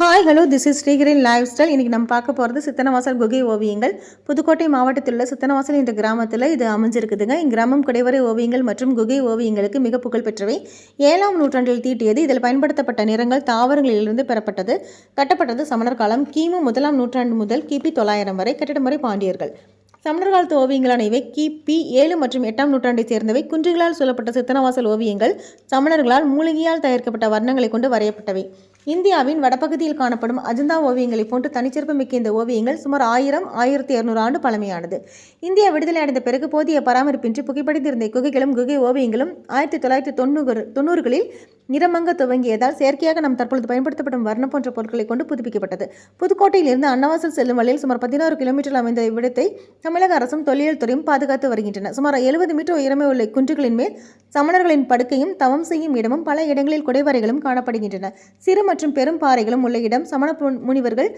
Hi hello this is Srikirin lifestyle இன்றைக்கி நம்ம பார்க்க போகிறது சித்தனவாசல் குகை ஓவியங்கள். புதுக்கோட்டை மாவட்டத்தில் உள்ள சித்தனவாசல் என்ற கிராமத்தில் இது அமைஞ்சிருக்குதுங்க. இக்கிராமம் குடைவரை ஓவியங்கள் மற்றும் குகை ஓவியங்களுக்கு மிக புகழ்பெற்றவை. ஏழாம் நூற்றாண்டில் தீட்டியது. இதில் பயன்படுத்தப்பட்ட நிறங்கள் தாவரங்களிலிருந்து பெறப்பட்டது. கட்டப்பட்டது சமணர் காலம். கிமு முதலாம் நூற்றாண்டு முதல் கிபி தொள்ளாயிரம் வரை கட்டிடம் வரை பாண்டியர்கள். சமணர் காலத்து ஓவியங்களான இவை கிபி ஏழு மற்றும் எட்டாம் நூற்றாண்டைச் சேர்ந்தவை. குன்றுகளால் சொல்லப்பட்ட சித்தனவாசல் ஓவியங்கள் சமணர்களால் மூலிகையால் தயாரிக்கப்பட்ட வர்ணங்களை கொண்டு வரையப்பட்டவை. இந்தியாவின் வடபகுதியில் காணப்படும் அஜந்தா ஓவியங்களைப் போன்று தனிச்சிறப்பு மிக்க இந்த ஓவியங்கள் சுமார் ஆயிரம் ஆயிரத்தி இருநூறு ஆண்டு பழமையானது. இந்தியா விடுதலை அடைந்த பிறகு போதிய பராமரிப்பின்றி புகைப்படைந்திருந்த குகைகளும் குகை ஓவியங்களும் ஆயிரத்தி தொள்ளாயிரத்தி தொண்ணூறு தொண்ணூறுகளில் நிறமங்க துவங்கியதால் செயற்கையாக நாம் தற்பொழுது பயன்படுத்தப்படும் வர்ணம் போன்ற பொருட்களை கொண்டு புதுப்பிக்கப்பட்டது. புதுக்கோட்டையிலிருந்து அன்னவாசல் செல்லும் வழியில் சுமார் பதினாறு கிலோமீட்டர் அமைந்த இவ்விடத்தை தமிழக அரசும் தொல்லியல் துறையும் பாதுகாத்து வருகின்றன. சுமார் எழுபது மீட்டர் உயரமே உள்ள குன்றுகளின் மேல் சமணர்களின் படுக்கையும் தவம் செய்யும் இடமும் பல இடங்களில் குடைவரைகளும் காணப்படுகின்றன. சிறு மற்றும் பெரும் பாறைகளும் உள்ள இடம் சமண முனிவர்கள்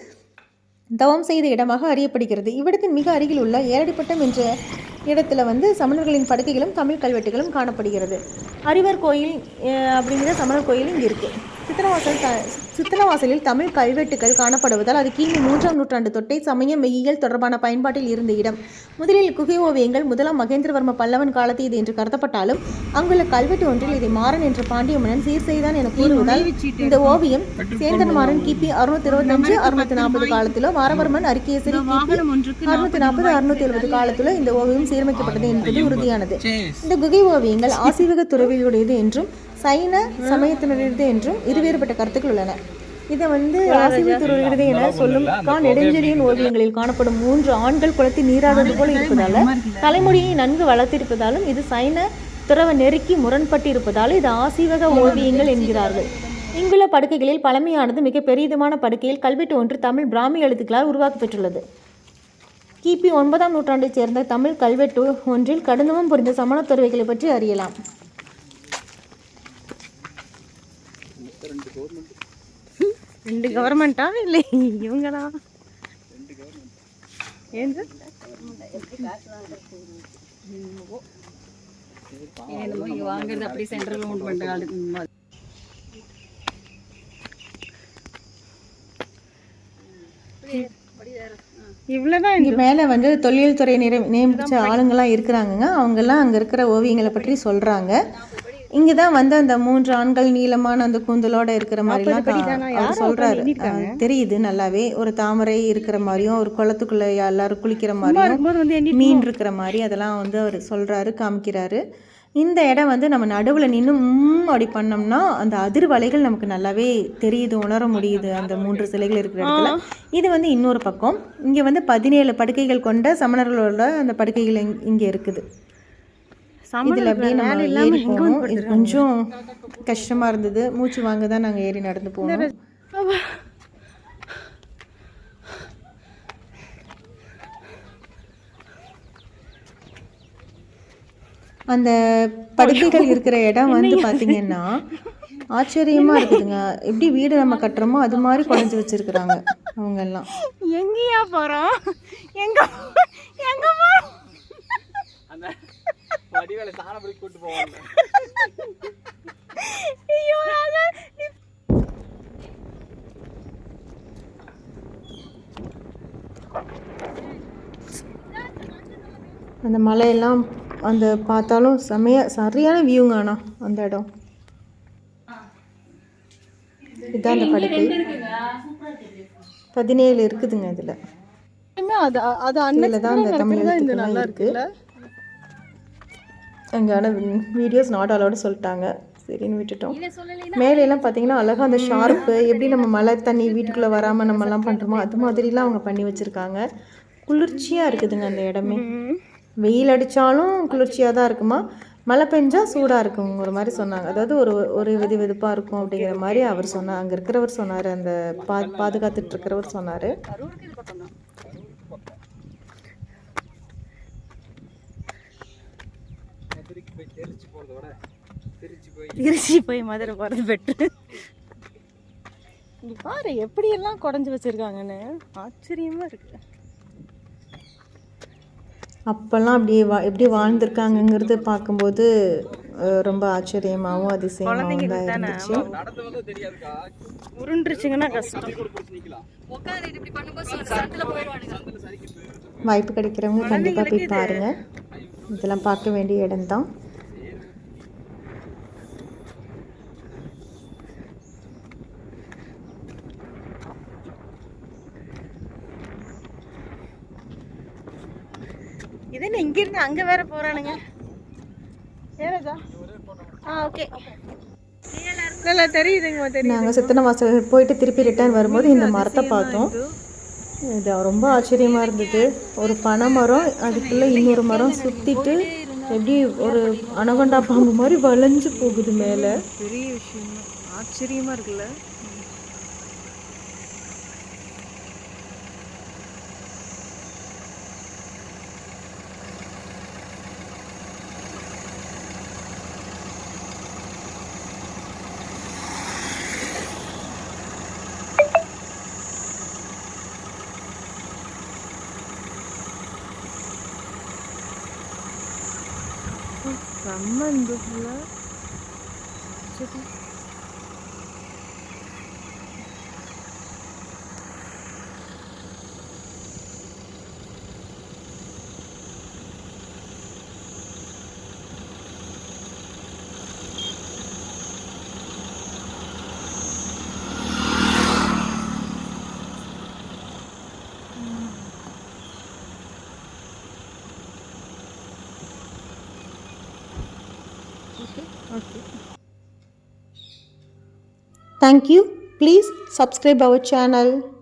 தவம் செய்த இடமாக அறியப்படுகிறது. இவ்விடத்தின் மிக அருகில் உள்ள ஏரடிப்பட்டம் என்ற இடத்துல வந்து சமணர்களின் படுக்கைகளும் தமிழ் கல்வெட்டுகளும் காணப்படுகிறது. அரிவர் கோயில் அஹ், அப்படிங்கிற சமணர் கோயில் இங்கே இருக்குது சித்தனவாசல் த சித்தனவாசலில் தமிழ் கல்வெட்டுகள் காணப்படுவதால் அது கிமு மூன்றாம் நூற்றாண்டு தொட்டே சமய மெய்யியல் தொடர்பான பயன்பாட்டில் இருந்த இடம். முதலில் குகை ஓவியங்கள் முதலாம் மகேந்திரவர்ம பல்லவன் காலத்து இது என்று கருதப்பட்டாலும் அங்குள்ள கல்வெட்டு ஒன்றில் இதை மாறன் என்ற பாண்டிய மன்னன் சீர் செய்தான் என கூறுவதால் இந்த ஓவியம் சேந்தன் மாறன் கிபி அறுநூத்தி இருபத்தஞ்சு அறுநூத்தி நாற்பது காலத்திலோ மாரவர்மன் அரிகேசரி அறுநூத்தி நாற்பது அறுநூத்தி எழுபது காலத்திலோ இந்த ஓவியம் சீரமைக்கப்பட்டது என்பது உறுதியானது. இந்த குகை ஓவியங்கள் ஆசீவக துறவியுடையது என்றும் சைன சமயத்தினருடையது என்றும் இருவேறுபட்ட கருத்துக்கள் உள்ளன. இதை வந்து துறவியுடையது என சொல்லும் கா நெடுஞ்செழியன் ஓவியங்களில் காணப்படும் மூன்று ஆண்கள் குளத்தில் நீராடுவது போல இருப்பதால தலைமுடியை நன்கு வளர்த்திருப்பதாலும் இது சைன துறவ நெருக்கி முரண்பட்டிருப்பதால் இது ஆசீவக ஓவியங்கள் என்கிறார்கள். இங்குள்ள படுக்கைகளில் பழமையானது மிக பெரியதுமான படுக்கையில் கல்வெட்டு ஒன்று தமிழ் பிராமி எழுத்துக்களால் உருவாக்கப்பெற்றுள்ளது கிபி ஒன்பதாம் நூற்றாண்டைச் சேர்ந்த தமிழ் கல்வெட்டு ஒன்றில் கடுந்தமும் புரிந்த சமணத் துறவிகளை பற்றி அறியலாம். ரெண்டு கவர்மெண்ட்டா இல்லை இவங்களா? ஏன் சார் என்னமோ இங்க வாங்குறது அப்படியே சென்ட்ரல் லோன் பண்ணுறாங்க இவ்வளோதான் இங்கே மேலே வந்து தொழில் துறை நிறை நியமித்த ஆளுங்கெல்லாம் இருக்கிறாங்கங்க. அவங்கெல்லாம் அங்கே இருக்கிற ஓவியங்களை பற்றி சொல்கிறாங்க இங்கே தான் வந்து அந்த மூன்று ஆண்கள் நீளமான அந்த கூந்தலோட இருக்கிற மாதிரிலாம் சொல்கிறாரு தெரியுது நல்லாவே. ஒரு தாமரை இருக்கிற மாதிரியும் ஒரு குளத்துக்குள்ளே எல்லாரும் குளிக்கிற மாதிரியும் மீன் இருக்கிற மாதிரி அதெல்லாம் வந்து அவர் சொல்கிறாரு காமிக்கிறாரு. இந்த இடம் வந்து நம்ம நடுவில் நின்று அப்படி பண்ணோம்னா அந்த அதிர்வலைகள் நமக்கு நல்லாவே தெரியுது உணர முடியுது. அந்த மூன்று சிலைகள் இருக்கிற இடத்துல. இது வந்து இன்னொரு பக்கம். இங்கே வந்து பதினேழு படுக்கைகள் கொண்ட சமணர்களோட அந்த படுக்கைகள் இங்கே இருக்குது. இதில் அப்படியே நம்ம ஏறி போனோம். இது கொஞ்சம் கஷ்டமாக இருந்தது. மூச்சு வாங்க தான் நாங்கள் ஏறி நடந்து போனோம். அந்த படுக்கைகள் இருக்கிற இடம் வந்து பாத்தீங்கன்னா ஆச்சரியமா இருக்குதுங்க. எப்படி வீடு நம்ம கட்டுறோமோ அது மாதிரி குறைஞ்சி வச்சிருக்கிறாங்க அவங்க எல்லாம் எங்கேயா போகிறோம் எங்க எங்க போகிறோம் வடிவேல சாணப்படி கூட்டு போவாங்க. ஐயோ ராஜா, நீ- அந்த மலையெல்லாம் அந்த பார்த்தாலும் செமைய சரியான வியூங்க ஆனா அந்த இடம். இதுதான் அந்த படுக்கை. பதினேழு இருக்குதுங்க இதுல. அது அது தான் அந்த தமிழ் எழுத்துக்கள்லாம் இருக்கு. அங்கே ஆனால் வீடியோஸ் நாட் அலோடு சொல்லிட்டாங்க. சரின்னு விட்டுட்டோம். மேலே எல்லாம் பார்த்தீங்கன்னா அழகாக அந்த ஷார்ப்பு எப்படி நம்ம மழை தண்ணி வீட்டுக்குள்ளே வராமல் நம்மலாம் பண்ணுறோமோ அது மாதிரிலாம் அவங்க பண்ணி வச்சுருக்காங்க. குளிர்ச்சியாக இருக்குதுங்க அந்த இடமே. வெயில் அடித்தாலும் குளிர்ச்சியாக தான் இருக்குமா? மழை பெஞ்சா சூடாக இருக்கும் ஒரு மாதிரி சொன்னாங்க. அதாவது ஒரு ஒரு வெது வெதுப்பாக இருக்கும் அப்படிங்கிற மாதிரி அவர் சொன்னார் அங்கே இருக்கிறவர் சொன்னார் அந்த பா பாதுகாத்துட்டு இருக்கிறவர் சொன்னார் மதுரைக்கு போய் திருச்சி போய் மதுரை போகிறது பெட்ரு இங்க பாரு எப்படியெல்லாம் குடஞ்சி வச்சிருக்காங்கன்னு. ஆச்சரியமா இருக்கு. அப்போல்லாம் அப்படியே வா எப்படி வாழ்ந்திருக்காங்கங்கிறது பார்க்கும்போது அஹ், ரொம்ப ஆச்சரியமாகவும் அதிசயமாகவும் தான் இருந்துச்சு. நடந்து வந்தா தெரியாதுக்கா உருண்டுருச்சுங்கன்னா கஷ்டம். வாய்ப்பு கிடைக்கிறவங்க கண்டிப்பாக போய் பாருங்கள் இதெல்லாம் பார்க்க வேண்டிய இடம்தான். இது என்ன இங்கிருந்து அங்கே வேற போகிறானுங்க ஏறாதா ஆ ஓகே. நல்லா தெரியுதுங்க தெரியுது நாங்கள் சித்தனை வாசல் போயிட்டு திருப்பி ரிட்டர்ன் வரும்போது இந்த மரத்தை பார்த்தோம். இது. ரொம்ப ஆச்சரியமாக இருந்தது. ஒரு பனை மரம் அதுக்குள்ளே இன்னொரு மரம் சுற்றிட்டு எப்படி ஒரு அனகொண்டா பாம்பு மாதிரி வளைஞ்சு போகுது மேலே. பெரிய விஷயம் ஆச்சரியமா இருக்குல்ல? செம்ம Thank you. Please subscribe our channel.